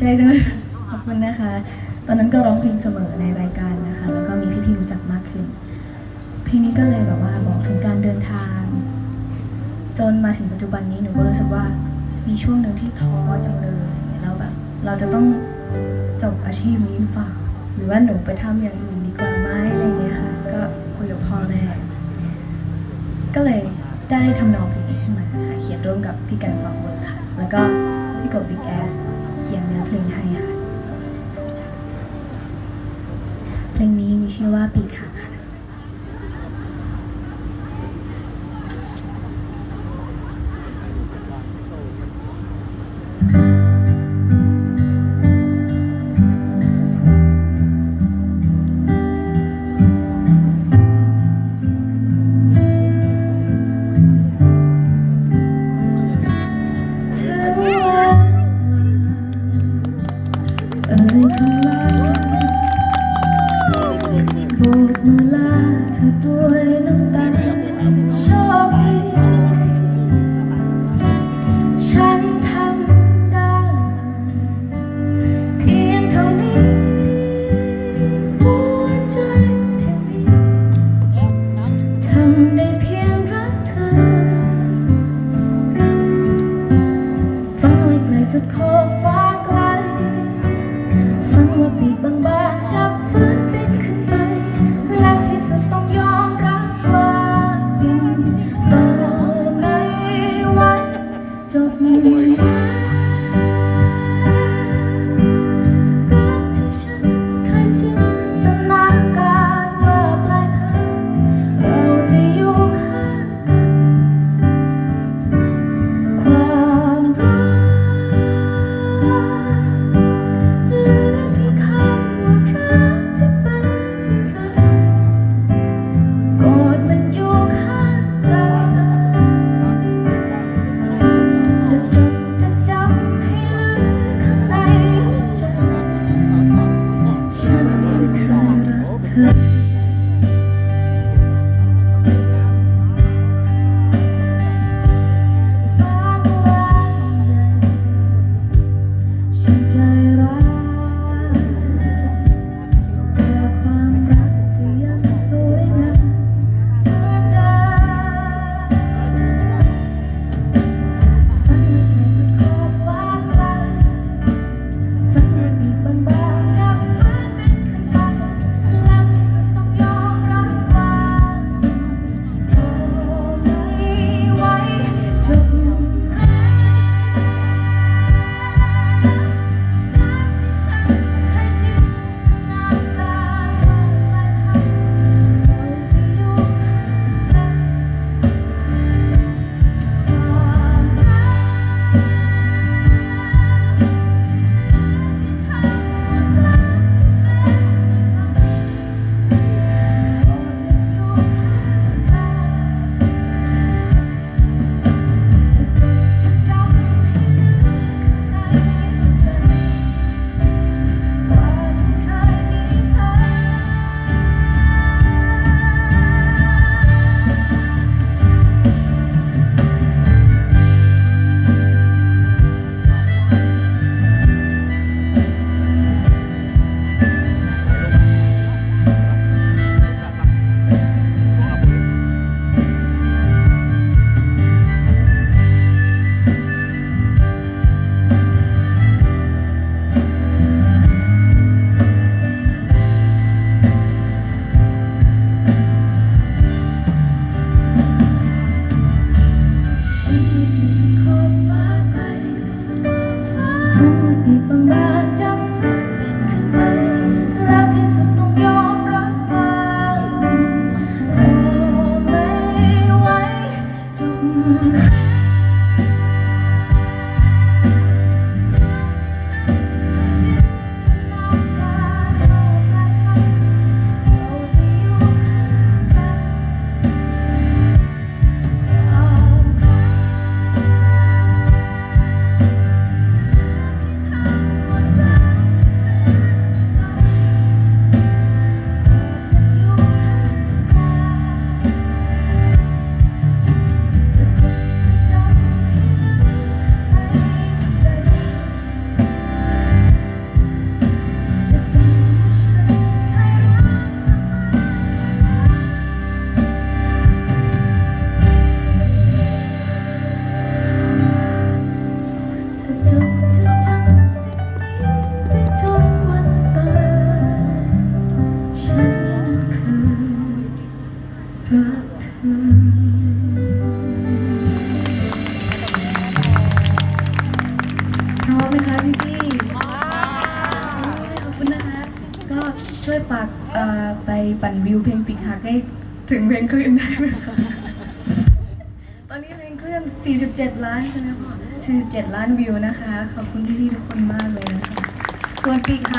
ใจจังเลยค่ะขอบคุณนะคะ ตอนนั้นก็ร้องเพลงเสมอในรายการนะคะ แล้วก็มีพี่ๆรู้จักมากขึ้น เพลงนี้ก็เลยแบบว่าบอกถึงการเดินทาง จนมาถึงปัจจุบันนี้หนูก็รู้สึกว่ามีช่วงหนึ่งที่ท้อจังเลยแล้วแบบเราจะต้องจบอาชีพนี้หรือเปล่า หรือว่าหนูไปทำอย่างอื่นดีกว่าไหมอะไรเงี้ยค่ะ ก็คุยกับพ่อแม่ก็เลยได้ทำนองเพลงนี้ขึ้นมาค่ะเขียนร่วมกับพี่กันคลอกเวิร์คค่ะ แล้วก็พี่กบบิ๊กแอส เพลงนี้มีชื่อว่าปีกหักค่ะ โบกมือลาเธอด้วยน้ำตาโชคดีฉันทำได้ เพียงเท่านี้หัวใจที่มีทำได้เพียงรักเธอฝันไว้ไกลสุดขอ ไปปั่นวิวเพลงปิกหักให้ถึงเพลงคลื่นได้ไหมคะ ตอนนี้เพลงคลื่น 47 ล้านใช่ไหมพ่อ47 ล้านวิวนะคะ ขอบคุณพี่ๆทุกคนมากเลยนะคะ ส่วนปีกหัก